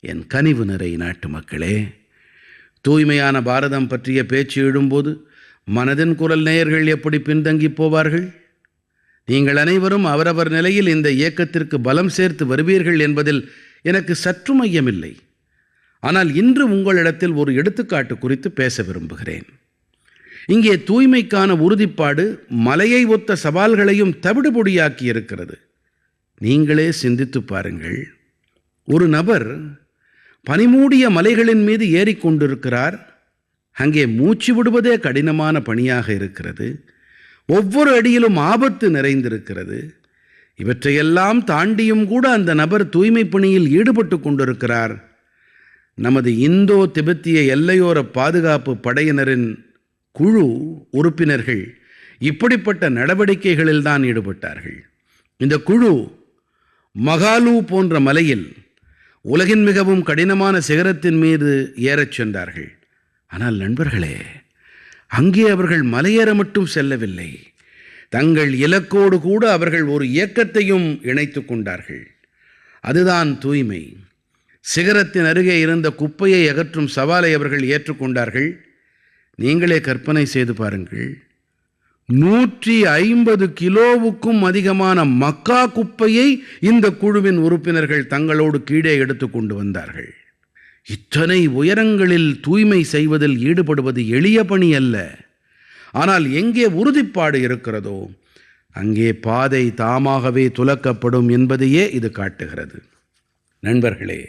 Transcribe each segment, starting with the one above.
என் கனிவு நிறை நாட்டு மக்களே தூய்மையான பாரதம் பற்றிய பேச்சு எழும்போது மனதின் குரல் நேயர்கள் எப்படி பின்தங்கிப் போவார்கள்? நீங்கள் அனைவரும் அவரவர் நிலையில் இந்த இயக்கத்திற்கு பலம் சேர்த்து வருவீர்கள் என்பதில் எனக்கு சற்று ஐயமில்லை ஆனால் இன்று உங்களிடத்தில் ஒரு எடுத்துக்காட்டு குறித்து பேச விரும்புகிறேன். இங்கே தூய்மைக்கான உறுதிப்பாடு மலையை ஒத்த சவால்களையும் தவிடுபொடியாக்கி இருக்கிறது நீங்களே சிந்தித்துப் பாருங்கள். ஒரு நபர் பனிமூடிய மலைகளின் மீது ஏறிக்கொண்டிருக்கிறார் அங்கே மூச்சு விடுவதே கடினமான பணியாக இருக்கிறது. ஒவ்வொரு அடியிலும் ஆபத்து நிறைந்திருக்கிறது. இவற்றையெல்லாம் தாண்டியும் கூட அந்த நபர் தூய்மை பணியில் ஈடுபட்டு கொண்டிருக்கிறார். நமது இந்தோ திபெத்திய எல்லையோர பாதுகாப்பு படையினரின் குழு உறுப்பினர்கள் இப்படிப்பட்ட நடவடிக்கைகளில்தான் ஈடுபட்டார்கள். இந்த குழு மகாலு போன்ற மலையில் உலகின் மிகவும் கடினமான சிகரத்தின் மீது ஏறச் சென்றார்கள். ஆனால் நண்பர்களே அங்கே அவர்கள் மலையேற மட்டும் செல்லவில்லை. தங்கள் இலக்கோடு கூட அவர்கள் ஒரு இயக்கத்தையும் இணைத்து கொண்டார்கள். அதுதான் தூய்மை. சிகரத்தின் அருகே இருந்த குப்பையை அகற்றும் சவாலை அவர்கள் ஏற்றுக்கொண்டார்கள் நீங்களே கற்பனை செய்து பாருங்கள். நூற்றி ஐம்பது கிலோவுக்கும் அதிகமான மக்கா குப்பையை இந்த குழுவின் உறுப்பினர்கள் தங்களோடு கீழே எடுத்து கொண்டு வந்தார்கள். இத்தனை உயரங்களில் தூய்மை செய்வதில் ஈடுபடுவது எளிய பணி அல்ல. ஆனால் எங்கே உறுதிப்பாடு இருக்கிறதோ அங்கே பாதை தாமாகவே துலக்கப்படும் என்பதையே இது காட்டுகிறது. நண்பர்களே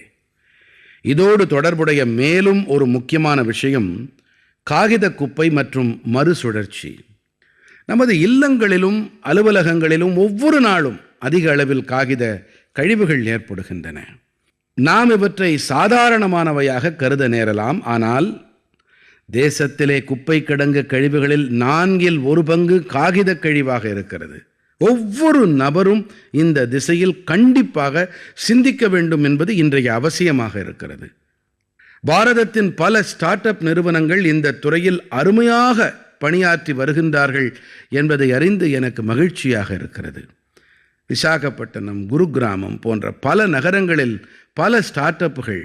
இதோடு தொடர்புடைய மேலும் ஒரு முக்கியமான விஷயம் காகித குப்பை மற்றும் மறுசுழற்சி. நமது இல்லங்களிலும் அலுவலகங்களிலும் ஒவ்வொரு நாளும் அதிக அளவில் காகித கழிவுகள் ஏற்படுகின்றன. நாம் இவற்றை சாதாரணமானவையாக கருத நேரலாம் ஆனால் தேசத்திலே குப்பை கிடங்கு கழிவுகளில் நான்கில் ஒரு பங்கு காகித கழிவாக இருக்கிறது. ஒவ்வொரு நபரும் இந்த திசையில் கண்டிப்பாக சிந்திக்க வேண்டும் என்பது இன்றைய அவசியமாக இருக்கிறது. பாரதத்தின் பல ஸ்டார்ட் அப் நிறுவனங்கள் இந்த துறையில் அருமையாக பணியாற்றி வருகின்றார்கள் என்பதை அறிந்து எனக்கு மகிழ்ச்சியாக இருக்கிறது. விசாகப்பட்டினம் குருகிராமம் போன்ற பல நகரங்களில் பல ஸ்டார்ட் அப்புகள்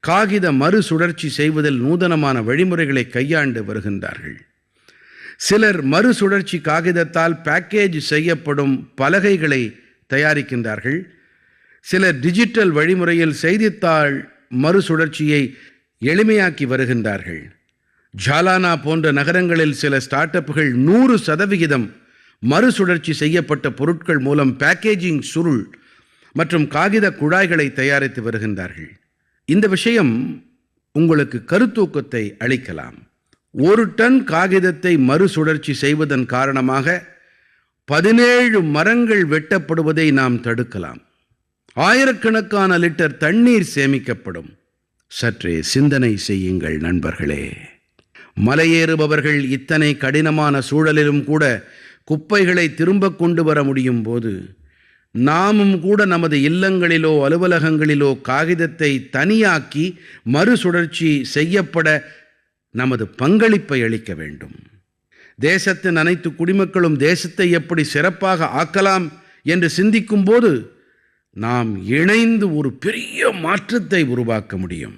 காகித மறுசுழற்சி செய்வதில் நூதனமான வழிமுறைகளை கையாண்டு வருகின்றார்கள். சிலர் மறுசுழற்சி காகிதத்தால் பேக்கேஜ் செய்யப்படும் பலகைகளை தயாரிக்கின்றார்கள். சிலர் டிஜிட்டல் வழிமுறையில் செய்தித்தாள் மறுசுழற்சியை எளிமையாக்கி வருகின்றார்கள். ஜாலானா போன்ற நகரங்களில் சில ஸ்டார்ட் அப்புகள் நூறு சதவிகிதம் மறுசுழற்சி செய்யப்பட்ட பொருட்கள் மூலம் பேக்கேஜிங் சுருள் மற்றும் காகித குழாய்களை தயாரித்து வருகின்றார்கள். இந்த விஷயம் உங்களுக்கு கருத்தூக்கத்தை அளிக்கலாம். ஒரு டன் காகிதத்தை மறுசுழற்சி செய்வதன் காரணமாக பதினேழு மரங்கள் வெட்டப்படுவதை நாம் தடுக்கலாம். ஆயிரக்கணக்கான லிட்டர் தண்ணீர் சேமிக்கப்படும். சற்றே சிந்தனை செய்யுங்கள் நண்பர்களே. மலையேறுபவர்கள் இத்தனை கடினமான சூழலிலும் கூட குப்பைகளை திரும்ப கொண்டு வர முடியும் போது நாமும் கூட நமது இல்லங்களிலோ அலுவலகங்களிலோ காகிதத்தை தனியாக்கி மறுசுழற்சி செய்யப்பட நமது பங்களிப்பை அளிக்க வேண்டும். தேசத்தின் அனைத்து குடிமக்களும் தேசத்தை எப்படி சிறப்பாக ஆக்கலாம் என்று சிந்திக்கும் போது நாம் இணைந்து ஒரு பெரிய மாற்றத்தை உருவாக்க முடியும்.